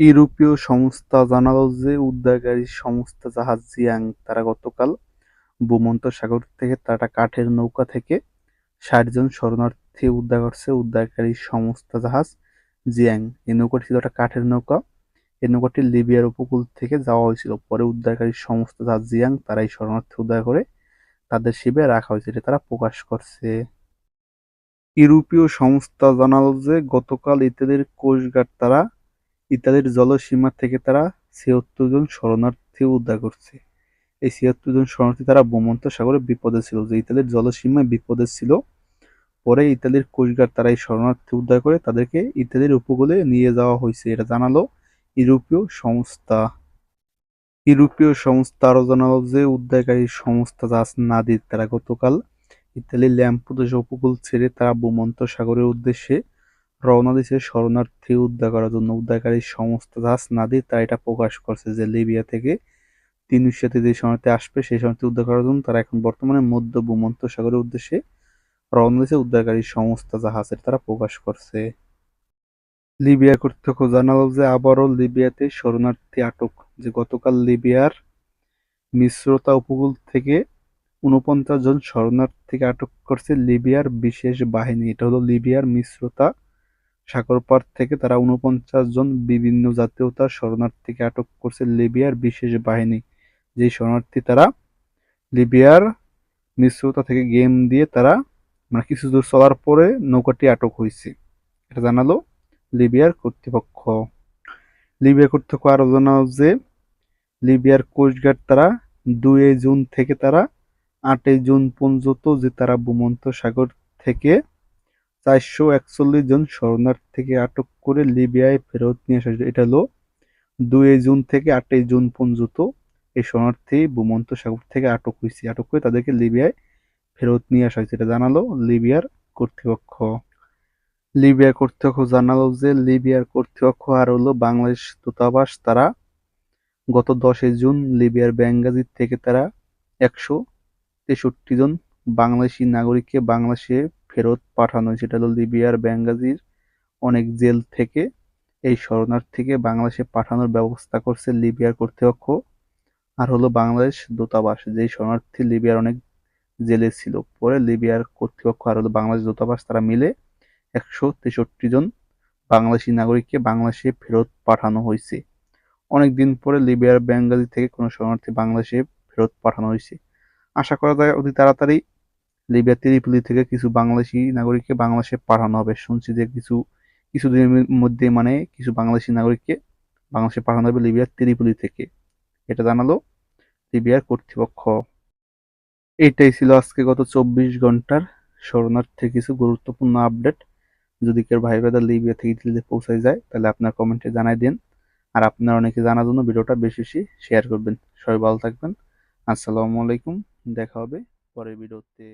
ইউরোপীয় সংস্থা জানালো যে উদ্ধারকারী সংস্থা জাহাজ জিয়াং, তারা গতকাল ভূমন্ত সাগর থেকে তারা কাঠের নৌকা থেকে ষাট জন শরণার্থী উদ্ধার করছে। উদ্ধারকারী সংস্থা জাহাজ জিয়াং। এই নৌকাটি ছিল একটা কাঠের নৌকা। এই নৌকাটি লিবিয়ার উপকূল থেকে যাওয়া হয়েছিল। পরে উদ্ধারকারী সংস্থা জাহাজ জিয়াং তারা এই শরণার্থী উদ্ধার করে তাদের শিবে রাখা হয়েছে, এটা তারা প্রকাশ করছে। ইউরোপীয় সংস্থা জানালো যে গতকাল ইতালির কোস্টগার্ড তারা ইতালির জলসীমা থেকে তারা ছিয়াত্তর জন শরণার্থী উদ্ধার করছে। এই ছিয়াত্তর জন শরণার্থী তারা ভূমন্ত সাগরে বিপদে ছিল, যে ইতালির জলসীমায় বিপদে ছিল। পরে ইতালির কোস্টগার্ড তারা এই শরণার্থী উদ্ধার করে তাদেরকে ইতালির উপকূলে নিয়ে যাওয়া হয়েছে। এটা জানালো ইউরোপীয় সংস্থা। ইউরোপীয় সংস্থা আরও জানালো যে উদ্ধারকারী সংস্থা জাহাজ নাদির, তারা গতকাল ইতালির ল্যাম্পুদোস উপকূল ছেড়ে তারা ভূমন্ত সাগরের উদ্দেশ্যে রওনা দিয়েছে শরণার্থী উদ্ধার করার জন্য। উদ্ধারকারী সংস্থা জাহাজ নাদি তারা এটা প্রকাশ করছে যে লিবিয়া থেকে তিনুশিয়াতে যে শরণার্থী আসবে। সেই শরণার্থী উদ্ধার করার জন্য তারা এখন বর্তমানে মধ্য ভূমন্ত সাগরের উদ্দেশ্যে রওনা দিয়েছে উদ্ধারকারী সংস্থা জাহাজের তারা প্রকাশ করছে। লিবিয়া কর্তৃপক্ষ জানালো যে আবারও লিবিয়াতে শরণার্থী আটক। যে গতকাল লিবিয়ার মিশ্রতা উপকূল থেকে উনপঞ্চাশ জন শরণার্থীকে আটক করছে লিবিয়ার বিশেষ বাহিনী। এটা হলো লিবিয়ার মিশ্রতা সাগরপাড় থেকে তারা উনপঞ্চাশ জন বিভিন্ন জাতীয়তার শরণার্থীকে আটক করছে লিবিয়ার বিশেষ বাহিনী। যে শরণার্থী তারা লিবিয়ার মিশ্রতা থেকে গেম দিয়ে তারা মানে কিছু দূর চলার পরে নৌকাটি আটক হয়েছে। এটা জানালো লিবিয়ার কর্তৃপক্ষ। লিবিয়ার কর্তৃপক্ষ আরও জানালো যে লিবিয়ার কোস্টগার্ড তারা দুই জুন থেকে তারা আটই জুন পর্যন্ত যে তারা ভূমন্ত সাগর থেকে চারশো একচল্লিশ জন শরণার্থীকে আটক করে লিবিয়ায় ফেরত নিয়ে আসা। এটা হলো দুই জুন থেকে আটই জুন পর্যন্ত এই শরণার্থী ভূমন্ত সাগর থেকে আটক হয়েছে। আটক করে তাদেরকে লিবিয়ায় ফেরত নিয়ে আসা হয়েছে। এটা জানালো লিবিয়ার কর্তৃপক্ষ। লিবিয়ার কর্তৃপক্ষ জানালো যে লিবিয়ার কর্তৃপক্ষ আর হলো বাংলাদেশ দূতাবাস, তারা গত দশই জুন লিবিয়ার বেঙ্গাজি থেকে তারা একশো তেষট্টি জন বাংলাদেশি নাগরিককে বাংলাদেশে ফেরত পাঠানো, সেটা হলো লিবিয়ার বেঙ্গাজির অনেক জেল থেকে এই শরণার্থীকে বাংলাদেশে পাঠানোর ব্যবস্থা করছে লিবিয়ার কর্তৃপক্ষ। আর হলো বাংলাদেশ দূতাবাস, যেই শরণার্থী লিবিয়ার অনেক জেলে ছিল, পরে লিবিয়ার কর্তৃপক্ষ আর হলো বাংলাদেশ দূতাবাস তারা মিলে একশো তেষট্টি জন বাংলাদেশি নাগরিককে বাংলাদেশে ফেরত পাঠানো হয়েছে। অনেক দিন পরে লিবিয়ার বেঙ্গালি থেকে কোনো শরণার্থী বাংলাদেশে ফেরত পাঠানো হয়েছে। আশা করা যায় অতি তাড়াতাড়ি লিবিয়া ত্রিপুলি থেকে কিছু বাংলাদেশি নাগরিককে বাংলাদেশে পাঠানো হবে। শুনছি যে কিছু, কিছুদিনের মধ্যে মানে কিছু বাংলাদেশি নাগরিককে বাংলাদেশে পাঠানো হবে লিবিয়ার ত্রিপুলি থেকে। এটা জানালো লিবিয়ার কর্তৃপক্ষ। এইটাই ছিল আজকে গত চব্বিশ ঘণ্টার শরণার্থীর কিছু গুরুত্বপূর্ণ আপডেট। যদি কেউ ভাই ব্রাদার লিবিয়া থেকে ইতালিতে পৌঁছায় যায়, তাহলে আপনার কমেন্টে জানাই দিন। আর আপনার অনেকে জানার জন্য ভিডিওটা বেশি বেশি শেয়ার করবেন। সবাই ভালো থাকবেন। আসসালামু আলাইকুম। দেখা হবে পরের ভিডিওতে।